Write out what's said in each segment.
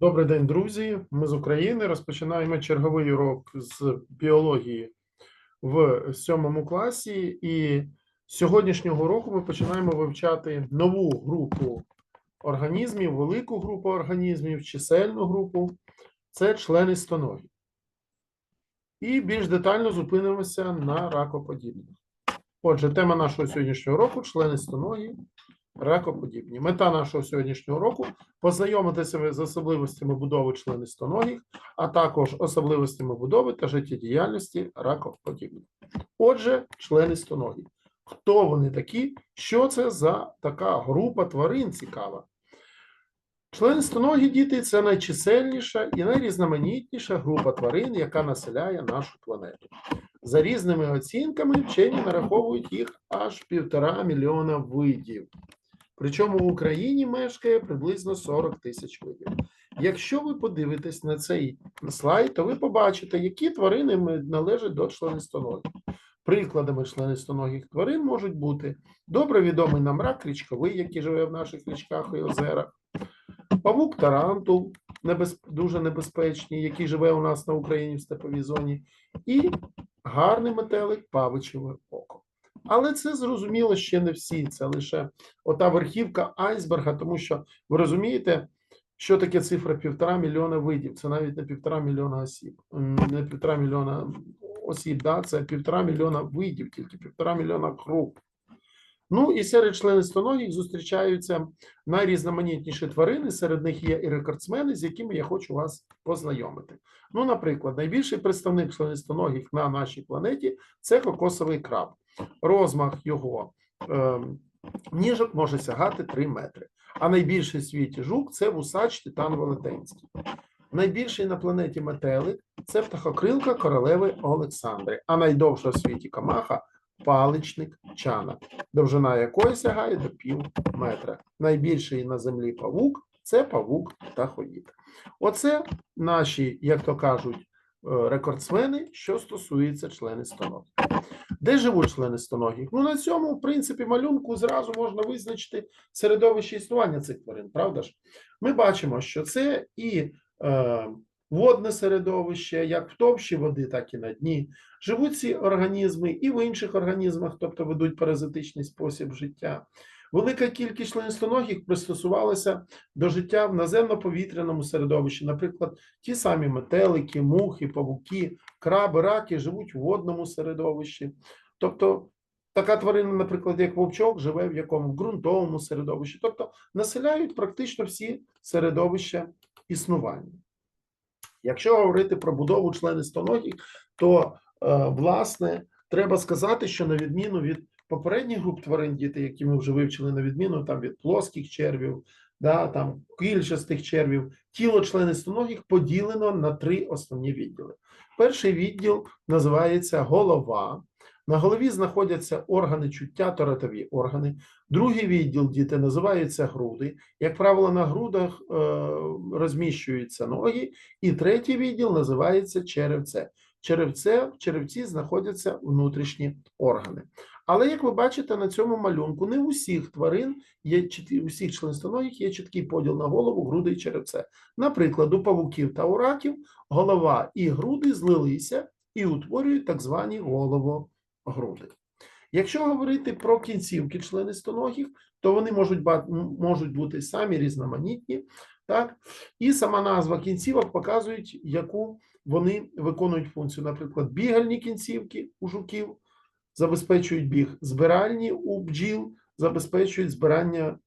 Добрий день, друзі. Ми з України розпочинаємо черговий урок з біології в сьомому класі. І з сьогоднішнього року ми починаємо вивчати нову групу організмів, велику групу організмів, чисельну групу це члени стоногі. І більш детально зупинимося на ракоподібних. Отже, тема нашого сьогоднішнього року члени стоногі, ракоподібні. Мета нашого сьогоднішнього року познайомитися з особливостями будови членистоногих, а також особливостями будови та життєдіяльності ракоподібних. Отже, членистоногі. Хто вони такі? Що це за така група тварин цікава? Членистоногі діти це найчисельніша і найрізноманітніша група тварин, яка населяє нашу планету. За різними оцінками, вчені нараховують їх аж півтора мільйона видів. Причому в Україні мешкає приблизно 40 тисяч видів. Якщо ви подивитесь на цей слайд, то ви побачите, які тварини належать до членистоногих. Прикладами членистоногих тварин можуть бути добре відомий нам рак річковий, який живе в наших річках і озерах, павук тарантул, небез... дуже небезпечний, який живе у нас на Україні в степовій зоні, і гарний метелик павичеве. Але це зрозуміло ще не всі. Це лише ота верхівка айсберга, тому що ви розумієте, що таке цифра півтора мільйона видів. Це навіть не півтора мільйона осіб, не півтора мільйона осіб, да? це півтора мільйона видів, тільки півтора мільйона груп. Ну і серед членистоногих зустрічаються найрізноманітніші тварини. Серед них є і рекордсмени, з якими я хочу вас познайомити. Ну, наприклад, найбільший представник членистоногих на нашій планеті це кокосовий краб. Розмах його ем, ніжок може сягати 3 метри. А найбільший в світі жук це вусач титан велетенський. Найбільший на планеті метелик це птахокрилка королеви Олександри, а найдовша в світі камаха паличник чана, довжина якої сягає до пів метра. Найбільший на землі павук це павук птахоїд. Оце наші, як то кажуть, е, рекордсмени, що стосується членистоногих. Де живуть членистоногих? Ну, на цьому, в принципі, малюнку зразу можна визначити середовище існування цих тварин, правда ж? Ми бачимо, що це і е, водне середовище, як в товщі води, так і на дні. Живуть ці організми і в інших організмах, тобто ведуть паразитичний спосіб життя. Велика кількість членистоногих пристосувалася до життя в наземно-повітряному середовищі. Наприклад, ті самі метелики, мухи, павуки, краби, раки живуть в водному середовищі. Тобто така тварина, наприклад, як вовчок, живе в якому в ґрунтовому середовищі, тобто населяють практично всі середовища існування. Якщо говорити про будову членистоногих, то е, власне треба сказати, що на відміну від попередніх груп тварин, діти, які ми вже вивчили, на відміну там від плоских червів, да, там кільчастих червів, тіло членистоногих поділено на три основні відділи. Перший відділ називається голова. На голові знаходяться органи чуття та ротові органи. Другий відділ діти називається груди. Як правило, на грудах е, розміщуються ноги. І третій відділ називається черевце. Черевце в черевці знаходяться внутрішні органи. Але як ви бачите на цьому малюнку, не у всіх тварин є у всіх членистоногих є чіткий поділ на голову, груди і черевце. Наприклад, у павуків та у раків голова і груди злилися і утворюють так звані головогруди. Якщо говорити про кінцівки членистоногих, то вони можуть, можуть бути самі різноманітні, так? І сама назва кінцівок показують, яку вони виконують функцію. Наприклад, бігальні кінцівки у жуків забезпечують біг, збиральні у бджіл забезпечують збирання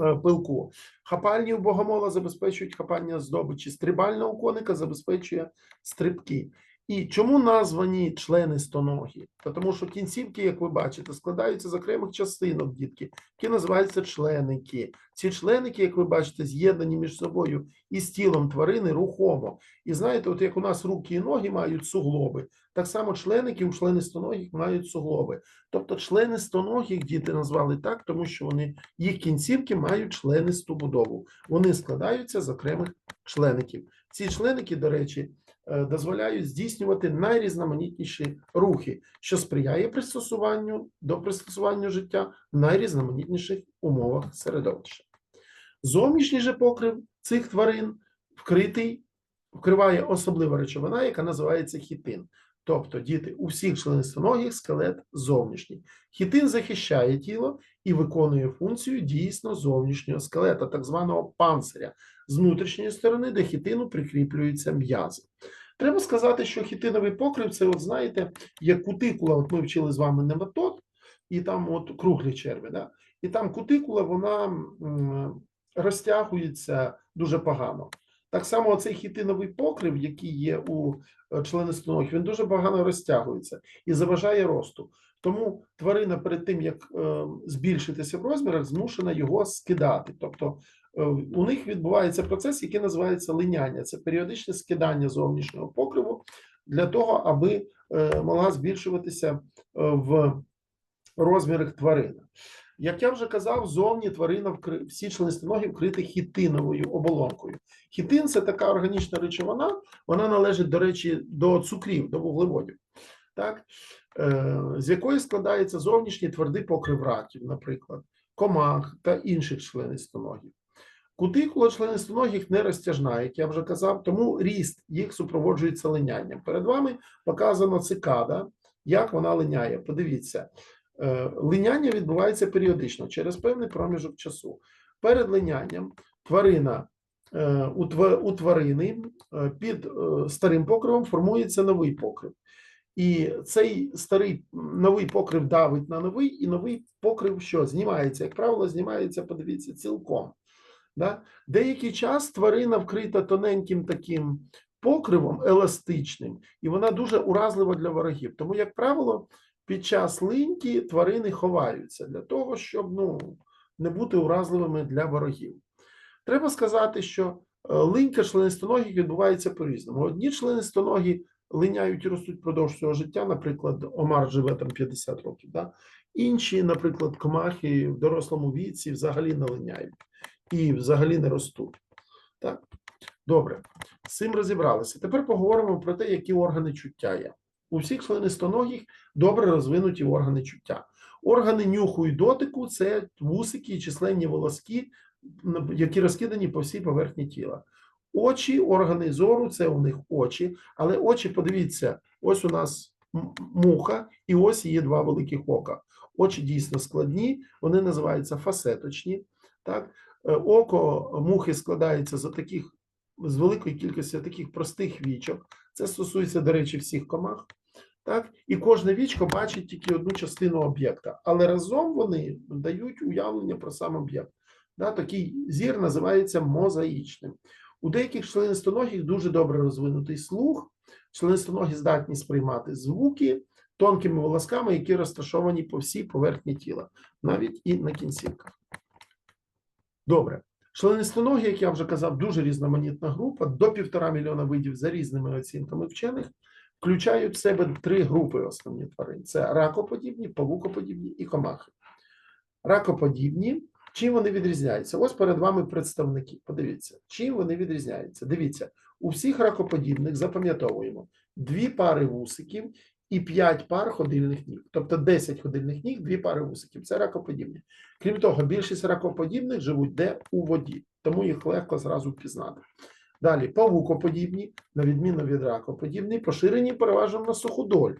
е, пилку. Хапальні у богомола забезпечують хапання здобичі, стрибальна у коника забезпечує стрибки. І чому названі члени стоногі? Та Тому що кінцівки, як ви бачите, складаються з окремих частинок, дітки, які називаються членики. Ці членики, як ви бачите, з'єднані між собою із тілом тварини рухомо. І знаєте, от як у нас руки і ноги мають суглоби, так само членики у членистоногих мають суглоби. Тобто члени стоногих діти назвали так, тому що вони їх кінцівки мають членисту будову. Вони складаються з окремих члеників. Ці членики, до речі, дозволяють здійснювати найрізноманітніші рухи, що сприяє пристосуванню до пристосування життя в найрізноманітніших умовах середовища. Зовнішній же покрив цих тварин вкритий, вкриває особлива речовина, яка називається хітин. Тобто, діти, у всіх членистоногих скелет зовнішній. Хітин захищає тіло і виконує функцію дійсно зовнішнього скелета, так званого панциря, з внутрішньої сторони, до хітину прикріплюються м'язи. Треба сказати, що хітиновий покрив це, от знаєте, як кутикула. От ми вчили з вами нематод, і там от круглі черви. Да? І там кутикула, вона розтягується дуже погано. Так само цей хітиновий покрив, який є у е, членистоногих, він дуже погано розтягується і заважає росту. Тому тварина перед тим, як е, збільшитися в розмірах, змушена його скидати. Тобто е, у них відбувається процес, який називається линяння. Це періодичне скидання зовнішнього покриву для того, аби могла збільшуватися в розмірах тварина. Як я вже казав, зовні тварина всі членистоногі вкриті хітиновою оболонкою. Хітин це така органічна речовина, вона належить, до речі, до цукрів, до вуглеводів, так? Е, з якої складається зовнішній твердий покрив раків, наприклад, комах та інших членистоногів. Кутикула членистоногих не розтяжна, як я вже казав, тому ріст їх супроводжується линянням. Перед вами показано цикада, як вона линяє. Подивіться, линяння відбувається періодично через певний проміжок часу. Перед линянням тварина е, у тварини е, під е, старим покривом формується новий покрив. І цей старий новий покрив давить на новий, і новий покрив що знімається, як правило, знімається, подивіться, цілком. Да? Деякий час тварина вкрита тоненьким таким покривом еластичним, і вона дуже уразлива для ворогів. Тому, як правило, під час линьки тварини ховаються для того, щоб ну, не бути уразливими для ворогів. Треба сказати, що е, линька членистоногих відбувається по-різному. Одні членистоногі линяють і ростуть впродовж свого життя, наприклад, Омар живе там 50 років. Да? Інші, наприклад, комахи в дорослому віці взагалі не линяють і взагалі не ростуть. Так? Добре, з цим розібралися. Тепер поговоримо про те, які органи чуття є. У всіх членистоногих добре розвинуті органи чуття. Органи нюху і дотику це вусики і численні волоски, які розкидані по всій поверхні тіла. Очі, органи зору це у них очі, але очі, подивіться, ось у нас муха, і ось є два великих ока. Очі дійсно складні, вони називаються фасеточні. Так? Е, Око мухи складається з таких з великої кількості таких простих вічок. Це стосується, до речі, всіх комах. Так? І кожне вічко бачить тільки одну частину об'єкта, але разом вони дають уявлення про сам об'єкт. Да? Такий зір називається мозаїчним. У деяких членистоногих дуже добре розвинутий слух. Членистоногі здатні сприймати звуки тонкими волосками, які розташовані по всій поверхні тіла, навіть і на кінцівках. Добре. Членистоногі, як я вже казав, дуже різноманітна група, до півтора мільйона видів за різними оцінками вчених, включають в себе три групи основні тварин: це ракоподібні, павукоподібні і комахи. Ракоподібні, чим вони відрізняються? Ось перед вами представники. Подивіться, чим вони відрізняються. Дивіться, у всіх ракоподібних запам'ятовуємо дві пари вусиків і 5 пар ходильних ніг. Тобто 10 ходильних ніг, дві пари вусиків. Це ракоподібні. Крім того, більшість ракоподібних живуть де у воді, тому їх легко зразу впізнати. Далі, павукоподібні, на відміну від ракоподібні, поширені переважно на суходоль.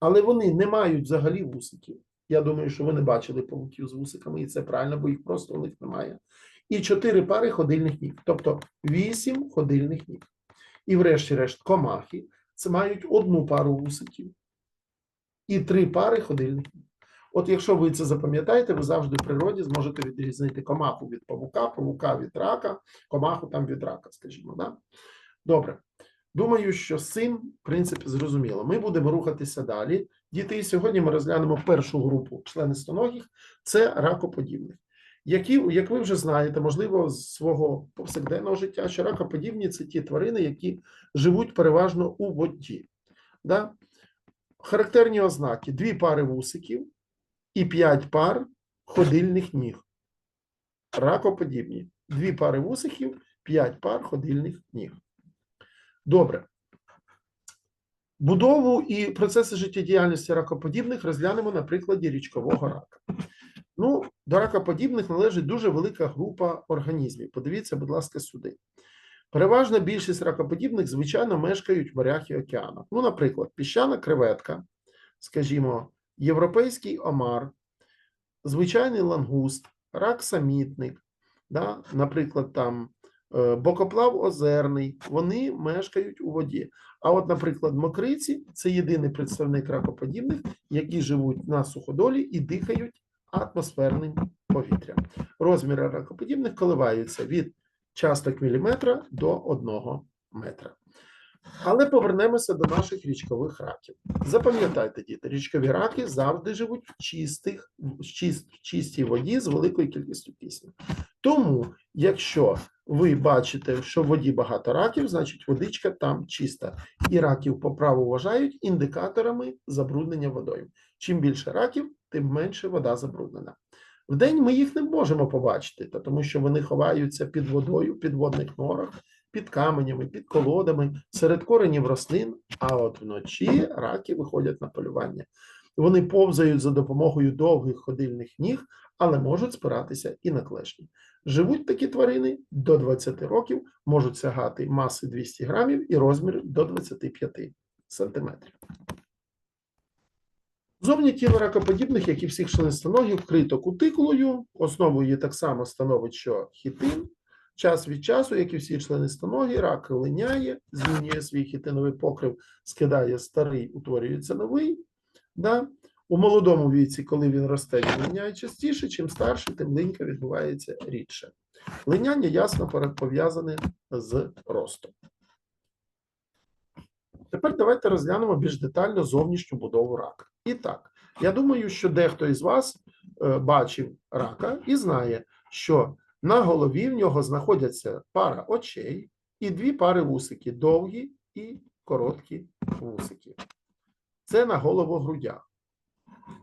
Але вони не мають взагалі вусиків. Я думаю, що ви не бачили павуків з вусиками, і це правильно, бо їх просто у них немає. І чотири пари ходильних ніг, тобто вісім ходильних ніг. І, врешті-решт, комахи це мають одну пару вусиків і три пари ходильних. От якщо ви це запам'ятаєте, ви завжди в природі зможете відрізнити комаху від павука, павука від рака, комаху там від рака, скажімо. Да? Добре. Думаю, що з цим, в принципі, зрозуміло. Ми будемо рухатися далі. Діти, сьогодні ми розглянемо першу групу членистоногих – це ракоподібних. Які, як ви вже знаєте, можливо, з свого повсякденного життя, що ракоподібні це ті тварини, які живуть переважно у воді. Да? Характерні ознаки: дві пари вусиків і п'ять пар ходильних ніг. Ракоподібні. Дві пари вусиків, п'ять пар ходильних ніг. Добре. Будову і процеси життєдіяльності ракоподібних розглянемо на прикладі річкового рака. Ну, до ракоподібних належить дуже велика група організмів. Подивіться, будь ласка, сюди. Переважна більшість ракоподібних, звичайно, мешкають в морях і океанах. Ну, наприклад, піщана креветка, скажімо, європейський омар, звичайний лангуст, рак самітник, да? наприклад, там е, бокоплав озерний, вони мешкають у воді. А от, наприклад, мокриці це єдиний представник ракоподібних, які живуть на суходолі і дихають атмосферним повітрям. Розміри ракоподібних коливаються від часток міліметра до 1 метра. Але повернемося до наших річкових раків. Запам'ятайте, діти, річкові раки завжди живуть в, чистих, в, чист, в чистій воді з великою кількістю кисню. Тому, якщо ви бачите, що в воді багато раків, значить водичка там чиста. І раків по праву вважають індикаторами забруднення водою. Чим більше раків, тим менше вода забруднена. Вдень ми їх не можемо побачити, тому що вони ховаються під водою, під водних норах, під каменями, під колодами, серед коренів рослин. А от вночі раки виходять на полювання. Вони повзають за допомогою довгих ходильних ніг, але можуть спиратися і на клешні. Живуть такі тварини до 20 років, можуть сягати маси 200 грамів і розмір до 25 сантиметрів. Зовні тіло ракоподібних, як і всіх членистоногів, вкрито кутикулою. Основою її так само становить, що хітин. Час від часу, як і всі членистоногі, рак линяє, змінює свій хітиновий покрив, скидає старий, утворюється новий. Да? У молодому віці, коли він росте, він линяє частіше, чим старше, тим линька відбувається рідше. Линяння ясно пов'язане з ростом. Тепер давайте розглянемо більш детально зовнішню будову рака. І так, я думаю, що дехто із вас е, бачив рака і знає, що на голові в нього знаходяться пара очей і дві пари вусики довгі і короткі вусики. Це на головогрудях.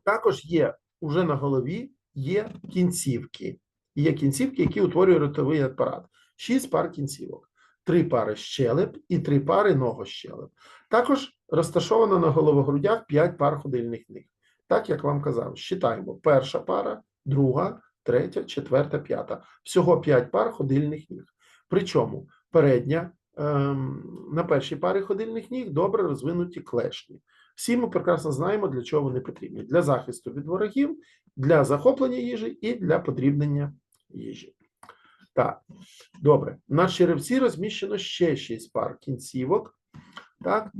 Також є уже на голові є кінцівки. Є кінцівки, які утворюють ротовий апарат. Шість пар кінцівок, три пари щелеп і три пари ногощелеп. Також розташовано на головогрудях 5 пар ходильних ніг. Так як вам казав, считаємо перша пара, друга, третя, четверта, п'ята. Всього 5 пар ходильних ніг. Причому передня ем, на першій парі ходильних ніг добре розвинуті клешні. Всі ми прекрасно знаємо, для чого вони потрібні: для захисту від ворогів, для захоплення їжі і для подрібнення їжі. Так, добре. На черевці розміщено ще 6 пар кінцівок. Так?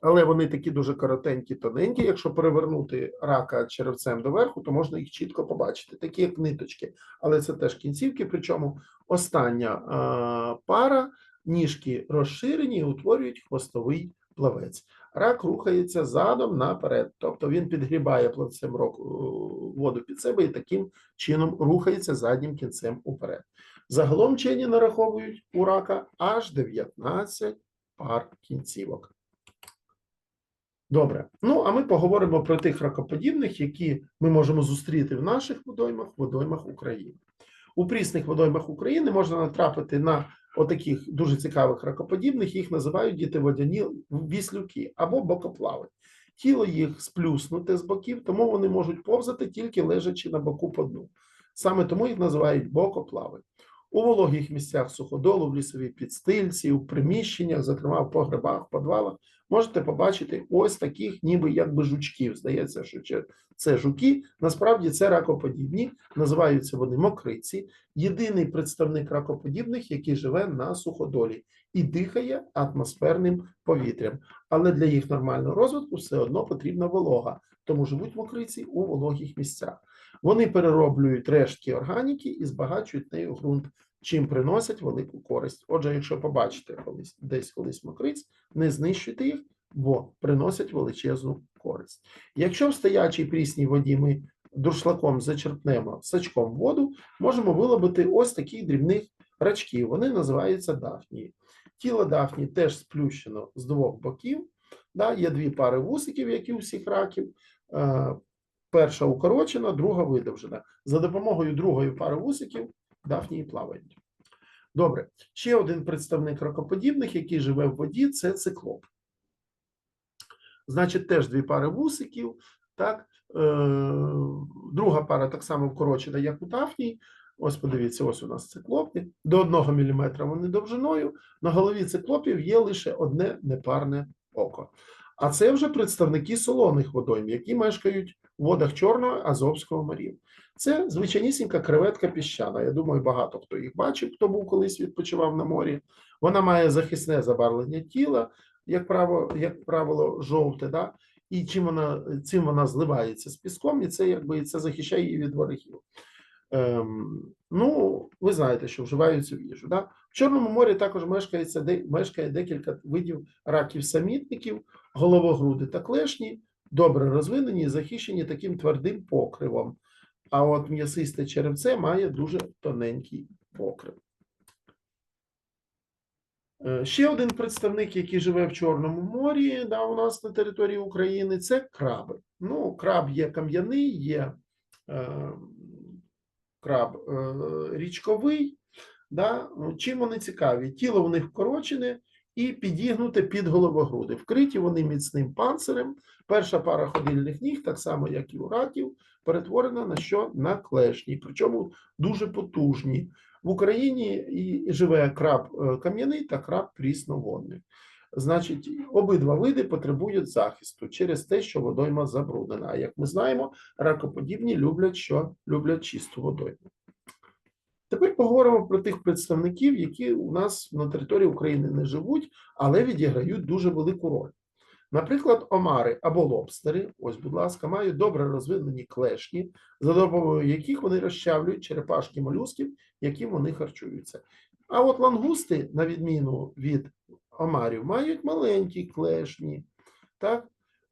Але вони такі дуже коротенькі, тоненькі. Якщо перевернути рака черевцем доверху, то можна їх чітко побачити, такі як ниточки. Але це теж кінцівки. Причому остання е, пара, ніжки розширені і утворюють хвостовий плавець. Рак рухається задом наперед, тобто він підгрібає плавцем воду під себе і таким чином рухається заднім кінцем уперед. Загалом вчені нараховують у рака аж 19 пар кінцівок. Добре. Ну, а ми поговоримо про тих ракоподібних, які ми можемо зустріти в наших водоймах, водоймах України. У прісних водоймах України можна натрапити на отаких дуже цікавих ракоподібних, їх називають дітиводяні віслюки або бокоплави. Тіло їх сплюснуте з боків, тому вони можуть повзати тільки лежачи на боку по дну. Саме тому їх називають бокоплави. У вологих місцях суходолу, в лісовій підстильці, у приміщеннях, зокрема в погребах, в подвалах, можете побачити ось таких, ніби якби жучків. Здається, що це жуки. Насправді це ракоподібні, називаються вони мокриці. Єдиний представник ракоподібних, який живе на суходолі і дихає атмосферним повітрям. Але для їх нормального розвитку все одно потрібна волога, тому живуть мокриці у вологих місцях. Вони перероблюють рештки органіки і збагачують нею ґрунт, чим приносять велику користь. Отже, якщо побачите колись десь колись мокриць, не знищуйте їх, бо приносять величезну користь. Якщо в стоячій прісній воді ми дуршлаком зачерпнемо сачком воду, можемо вилобити ось таких дрібних рачків. Вони називаються дафнії. Тіло дафні теж сплющено з двох боків. Да, Є дві пари вусиків, як і у всіх раків. Перша укорочена, друга видовжена. За допомогою другої пари вусиків дафнії плавають. Добре, ще один представник ракоподібних, який живе в воді, це циклоп. Значить, теж дві пари вусиків. Так? Е, Друга пара так само вкорочена, як у дафній. Ось подивіться, ось у нас циклопи. До 1 мм вони довжиною. На голові циклопів є лише одне непарне око. А це вже представники солоних водойм, які мешкають в водах Чорного Азовського морів. Це звичайнісінька креветка піщана. Я думаю, багато хто їх бачив, хто був колись відпочивав на морі. Вона має захисне забарвлення тіла, як правило, як правило, жовте. Да? І чим вона цим вона зливається з піском, і це якби це захищає її від ворогів. Ем, ну, ви знаєте, що вживаються в їжу. Да? В Чорному морі також мешкається, де, мешкає декілька видів раків самітників, головогруди та клешні, добре розвинені і захищені таким твердим покривом. А от м'ясисте черевце має дуже тоненький покрив. Е, Ще один представник, який живе в Чорному морі, да, у нас на території України, це краби. Ну, краб є кам'яний, є е, краб е, річковий. Да? Чим вони цікаві? Тіло в них вкорочене і підігнуте під головогруди. Вкриті вони міцним панцирем. Перша пара ходильних ніг, так само як і у раків, перетворена на що? На клешні, причому дуже потужні. В Україні живе краб е, кам'яний та краб прісноводний. Значить, обидва види потребують захисту через те, що водойма забруднена. А як ми знаємо, ракоподібні люблять що люблять чисту водойму. Тепер поговоримо про тих представників, які у нас на території України не живуть, але відіграють дуже велику роль. Наприклад, омари або лобстери, ось, будь ласка, мають добре розвинені клешні, за допомогою яких вони розчавлюють черепашки молюсків, яким вони харчуються. А от лангусти, на відміну від омарів, мають маленькі клешні. Так?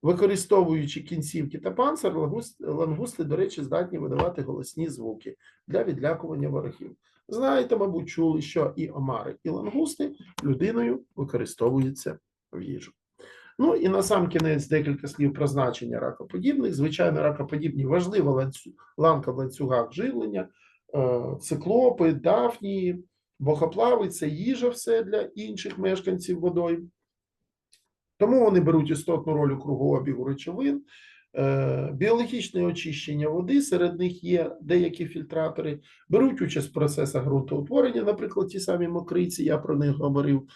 Використовуючи кінцівки та панцир, лангусти, до речі, здатні видавати голосні звуки для відлякування ворогів. Знаєте, мабуть, чули, що і омари, і лангусти людиною використовуються в їжу. Ну і на сам кінець декілька слів про значення ракоподібних. Звичайно, ракоподібні важлива ланцю... ланка в ланцюгах живлення, е, циклопи, дафнії, бохоплави це їжа все для інших мешканців водойм. Тому вони беруть істотну роль у кругообігу речовин, е, біологічне очищення води, серед них є деякі фільтратори, беруть участь в процесах ґрунтоутворення, наприклад, ті самі мокриці, я про них говорив.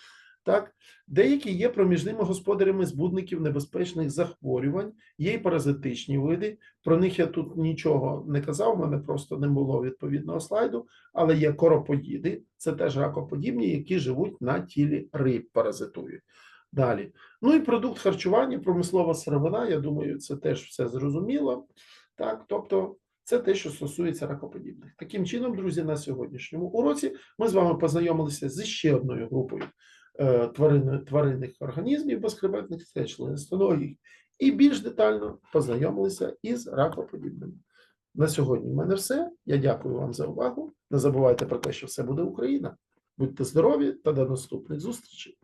Так, деякі є проміжними господарями збудників небезпечних захворювань, є й паразитичні види. Про них я тут нічого не казав, у мене просто не було відповідного слайду, але є короподіди, це теж ракоподібні, які живуть на тілі риб, паразитують. Далі. Ну і продукт харчування, промислова сировина, я думаю, це теж все зрозуміло. Так, тобто, це те, що стосується ракоподібних. Таким чином, друзі, на сьогоднішньому уроці ми з вами познайомилися з ще одною групою е, тварин, тваринних організмів безхребетних це членистоногих, і більш детально познайомилися із ракоподібними. На сьогодні в мене все. Я дякую вам за увагу. Не забувайте про те, що все буде Україна. Будьте здорові та до наступних зустрічей.